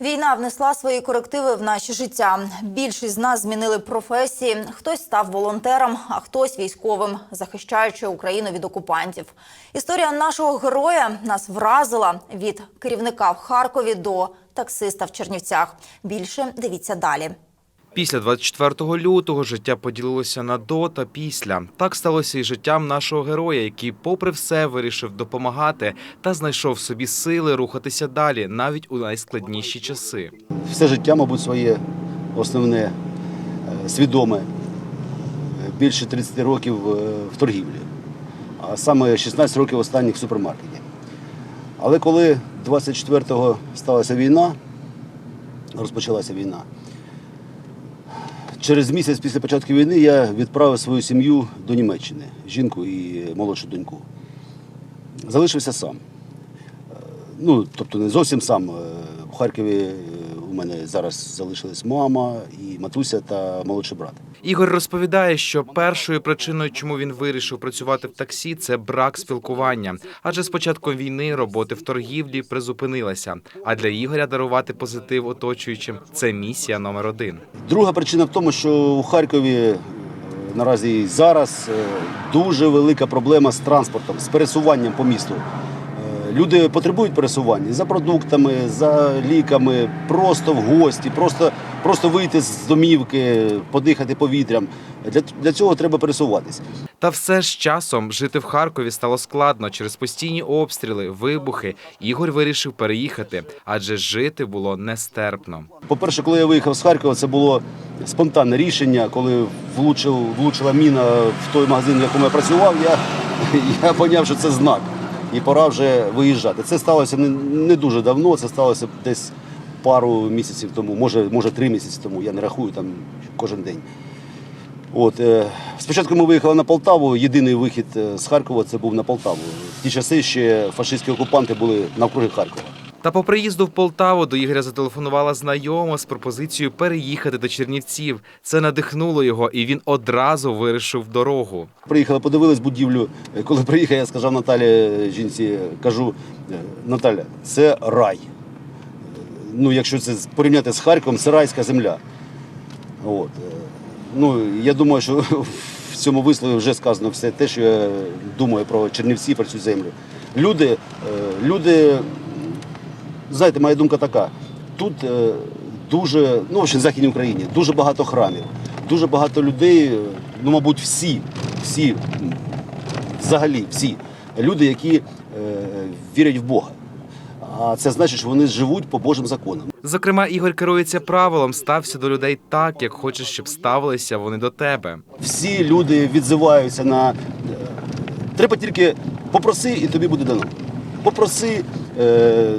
Війна внесла свої корективи в наші життя. Більшість з нас змінили професії. Хтось став волонтером, а хтось військовим, захищаючи Україну від окупантів. Історія нашого героя нас вразила від керівника в Харкові до таксиста в Чернівцях. Більше дивіться далі. Після 24 лютого життя поділилося на до та після. Так сталося і життям нашого героя, який, попри все, вирішив допомагати та знайшов в собі сили рухатися далі, навіть у найскладніші часи. все життя, мабуть, своє основне, е, свідоме, більше 30 років е, в торгівлі, а саме 16 років останніх в супермаркеті. Але коли 24-го сталася війна, розпочалася війна, через місяць після початку війни я відправив свою сім'ю до Німеччини, жінку і молодшу доньку. Залишився сам. Ну, тобто не зовсім сам. В Харкові е, мене зараз залишилась мама і матуся та молодший брат. Ігор розповідає, що першою причиною, чому він вирішив працювати в таксі, це брак спілкування. Адже з початком війни роботи в торгівлі призупинилася. А для Ігоря дарувати позитив оточуючим це місія номер один. Друга причина в тому, що у Харкові е, наразі і зараз е, дуже велика проблема з транспортом, з пересуванням по місту. Люди потребують пересування за продуктами, за ліками, просто в гості, просто, просто вийти з домівки, подихати повітрям. Для, для цього треба пересуватись. Та все ж часом жити в Харкові стало складно через постійні обстріли, вибухи. Ігор вирішив переїхати, адже жити було нестерпно. По-перше, коли я виїхав з Харкова, це було спонтанне рішення. Коли влучив, влучила міна в той магазин, в якому я працював, я, я поняв, що це знак. І пора вже виїжджати. Це сталося не, дуже давно, це сталося десь пару місяців тому, може, може три місяці тому. Я не рахую там кожен день. От, е, спочатку ми виїхали на Полтаву. Єдиний вихід е, з Харкова це був на Полтаву. В ті часи ще фашистські окупанти були навкруги Харкова. Та по приїзду в Полтаву до Ігоря зателефонувала знайома з пропозицією переїхати до Чернівців. Це надихнуло його, і він одразу вирішив дорогу. Приїхали, подивились будівлю. Е, Коли приїхав, я сказав Наталі е, жінці, кажу, е, Наталя, це рай. Ну, якщо це порівняти з Харковом, це райська земля. От. Ну, я думаю, що в цьому вислові вже сказано все те, що я думаю про Чернівці, про цю землю. Люди, люди, знаєте, моя думка така. Тут е, дуже, ну, в Західній Україні, дуже багато храмів, дуже багато людей, ну, мабуть, всі, всі, взагалі всі люди, які е, вірять в Бога. А це значить, що вони живуть по Божим законам. Зокрема, Ігор керується правилом стався до людей так, як хочеш, щоб ставилися вони до тебе. Всі люди відзиваються на. е, Треба тільки попроси, і тобі буде дано. Попроси, е,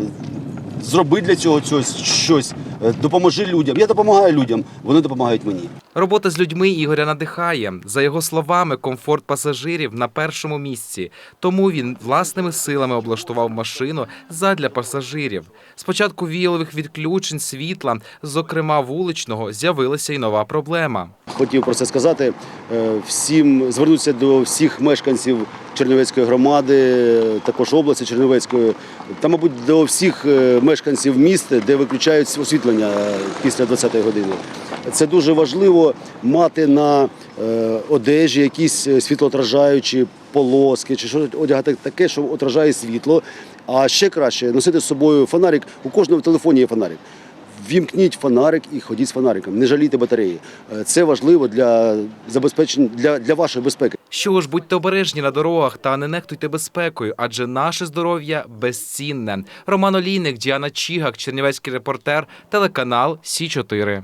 зроби для цього щось, щось, е, допоможи людям. Я допомагаю людям, вони допомагають мені. Робота з людьми Ігоря надихає. За його словами, комфорт пасажирів на першому місці. Тому він власними силами облаштував машину задля пасажирів. Спочатку віялових відключень світла, зокрема вуличного, з'явилася й нова проблема. Хотів про це сказати. Е, Всім звернутися до всіх мешканців Чернівецької громади, також області Чернівецької, та, мабуть, до всіх е, мешканців міст, де виключають освітлення е, після 20-ї години. Це дуже важливо мати на е, одежі якісь світлоотражаючі полоски чи щось одягати таке, що отражає світло. А ще краще носити з собою фонарик. У кожного в телефоні є фонарик. Вімкніть фонарик і ходіть з фонариком. Не жалійте батареї. Е, Це важливо для забезпечення для, для вашої безпеки. Що ж, будьте обережні на дорогах та не нехтуйте безпекою, адже наше здоров'я безцінне. Роман Олійник, Діана Чігак, Чернівецький репортер, телеканал Сі 4